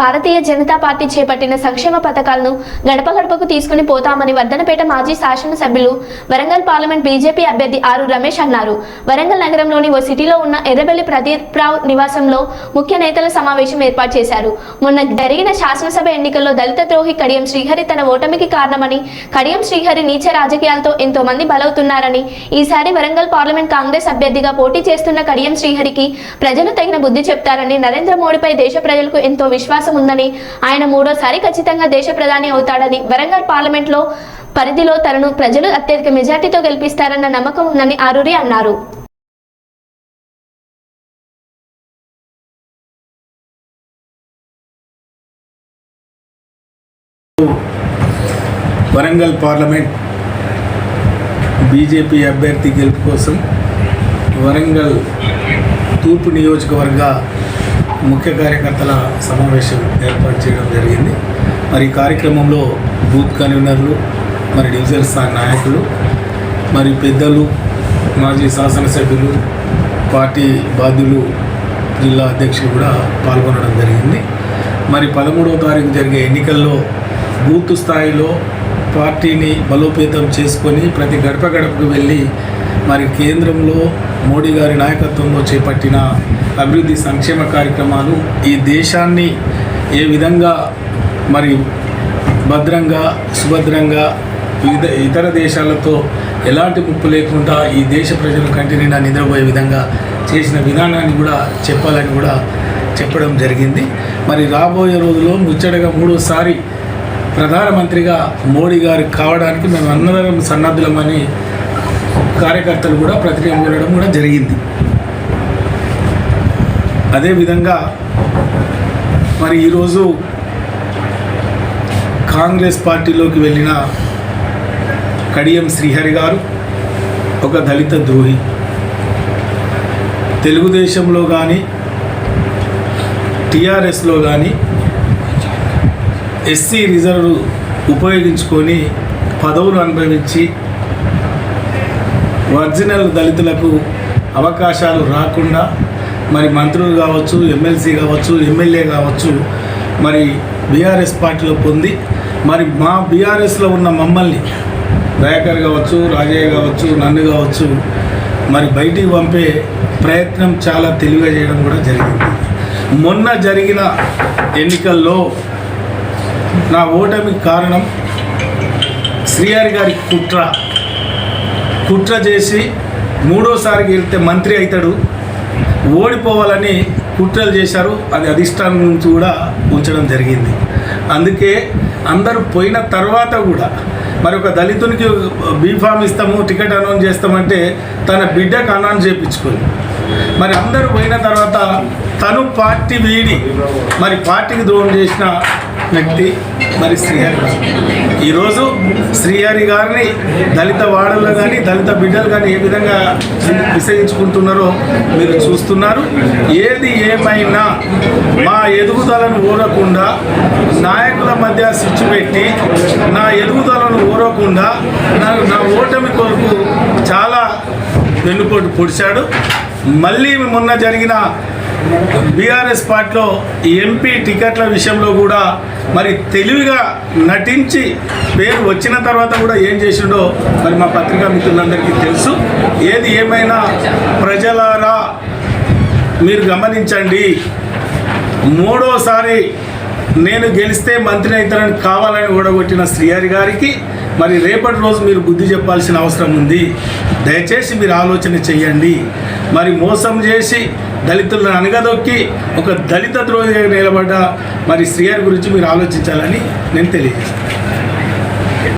Bharatiya Janata party చేపట్టిన సంక్షేమ పథకాలను గడప గడపకు తీసుకుని పోతామని వర్ధనపేట మాజీ శాసనసభ్యులు వరంగల్ పార్లమెంట్ బీజేపీ అభ్యర్థి ఆరు రమేష్ అన్నారు. వరంగల్ నగరంలోని ఓ సిటీలో ఉన్న ఎర్రబెల్లి ప్రదీప్ రావు నివాసంలో ముఖ్య నేతల సమావేశం ఏర్పాటు చేశారు. మొన్న జరిగిన శాసనసభ ఎన్నికల్లో దళిత ద్రోహి కడియం శ్రీహరి తన ఓటమికి కారణమని కడియం శ్రీహరి నీచ రాజకీయాలతో ఎంతో మంది బలవుతున్నారని ఈసారి వరంగల్ పార్లమెంట్ కాంగ్రెస్ అభ్యర్థిగా పోటీ చేస్తున్న కడియం శ్రీహరికి ప్రజలు తగిన బుద్ధి చెప్తారని నరేంద్ర మోడీపై దేశ ప్రజలకు ఎంతో విశ్వాసం అవకాశం ఉందని ఆయన మూడోసారి ఖచ్చితంగా దేశ ప్రధాని అవుతాడని వరంగల్ పార్లమెంట్లో పరిధిలో తనను ప్రజలు అత్యధిక మెజార్టీతో గెలిపిస్తారన్న నమ్మకం ఉందని ఆరూరి అన్నారు. వరంగల్ పార్లమెంట్ బీజేపీ అభ్యర్థి గెలుపు కోసం వరంగల్ తూర్పు నియోజకవర్గ ముఖ్య కార్యకర్తల సమావేశం ఏర్పాటు చేయడం జరిగింది. మరి ఈ కార్యక్రమంలో బూత్ కన్వీనర్లు మరి డివిజన్ స్థాయి నాయకులు మరి పెద్దలు మాజీ శాసనసభ్యులు పార్టీ బాధ్యులు జిల్లా అధ్యక్షులు కూడా పాల్గొనడం జరిగింది. మరి పదమూడవ తారీఖు జరిగే ఎన్నికల్లో బూత్ స్థాయిలో పార్టీని బలోపేతం చేసుకొని ప్రతి గడప గడపకు వెళ్ళి మరి కేంద్రంలో మోడీ గారి నాయకత్వంలో చేపట్టిన అభివృద్ధి సంక్షేమ కార్యక్రమాలు ఈ దేశాన్ని ఏ విధంగా మరి భద్రంగా సుభద్రంగా వివిధ ఇతర దేశాలతో ఎలాంటి ముప్పు లేకుండా ఈ దేశ ప్రజలు కంటి నిండా నిద్రపోయే విధంగా చేసిన విధానాన్ని కూడా చెప్పాలని కూడా చెప్పడం జరిగింది. మరి రాబోయే రోజుల్లో ముచ్చటగా మూడోసారి ప్రధానమంత్రిగా మోడీ గారు కావడానికి మేము అందరం సన్నద్ధులమని కార్యకర్తలు కూడా ప్రతిక్రియ కూడా జరిగింది. అదేవిధంగా మరి ఈరోజు కాంగ్రెస్ పార్టీలోకి వెళ్ళిన కడియం శ్రీహరి గారు ఒక దళిత ద్రోహి. తెలుగుదేశంలో కానీ టీఆర్ఎస్లో కానీ ఎస్సీ రిజర్వ్ ఉపయోగించుకొని పదవులు అనుభవించి ఒరిజినల్ దళితులకు అవకాశాలు రాకుండా మరి మంత్రులు కావచ్చు ఎమ్మెల్సీ కావచ్చు ఎమ్మెల్యే కావచ్చు మరి బీఆర్ఎస్ పార్టీలో పొంది మరి మా బీఆర్ఎస్లో ఉన్న మమ్మల్ని దయాకర్ కావచ్చు రాజయ్య కావచ్చు నన్ను కావచ్చు మరి బయటికి పంపే ప్రయత్నం చాలా తెలివిగా చేయడం కూడా జరిగింది. మొన్న జరిగిన ఎన్నికల్లో నా ఓటమికి కారణం శ్రీహరి గారి కుట్ర. కుట్ర చేసి మూడోసారి వెళ్తే మంత్రి అవుతాడు. ఓడిపోవాలని కుట్రలు చేశారు. అది అధిష్టానం నుంచి కూడా ఉంచడం జరిగింది. అందుకే అందరూ పోయిన తర్వాత కూడా మరి ఒక దళితునికి బీఫామ్ ఇస్తాము టికెట్ అనౌన్స్ చేస్తామంటే తన బిడ్డకు అనౌన్స్ చేయించుకుంది మరి అందరూ పోయిన తర్వాత తను పార్టీ వీడి మరి పార్టీకి ద్రోహం చేసిన వ్యక్తి మరి శ్రీహరి ఈరోజు శ్రీహరి గారిని దళిత వాడల్లో కానీ దళిత బిడ్డలు కానీ ఏ విధంగా విసగించుకుంటున్నారో మీరు చూస్తున్నారు. ఏది ఏమైనా మా ఎదుగుదలను ఊరకుండా నాయకుల మధ్య స్విచ్ పెట్టి నా ఎదుగుదలను ఊరకుండా నా నా ఓటమి కొరకు చాలా వెన్నుపోటు పొడిచాడు. మళ్ళీ మొన్న జరిగిన బీఆర్ఎస్ పార్టీలో ఎంపీ టికెట్ల విషయంలో కూడా మరి తెలివిగా నటించి పేరు వచ్చిన తర్వాత కూడా ఏం చేసిండో మరి మా పత్రికా మిత్రులందరికీ తెలుసు. ఏది ఏమైనా ప్రజలారా మీరు గమనించండి. మూడోసారి నేను గెలిస్తే మంత్రి అవుతానని కావాలని ఓడగొట్టిన శ్రీహరి గారికి మరి రేపటి రోజు మీరు బుద్ధి చెప్పాల్సిన అవసరం ఉంది. దయచేసి మీరు ఆలోచన చేయండి. మరి మోసం చేసి దళితులను అనగదొక్కి ఒక దళిత ద్రోహిగా నిలబడ్డ మరి శ్రీహరి గురించి మీరు ఆలోచించాలని నేను తెలియజేస్తాను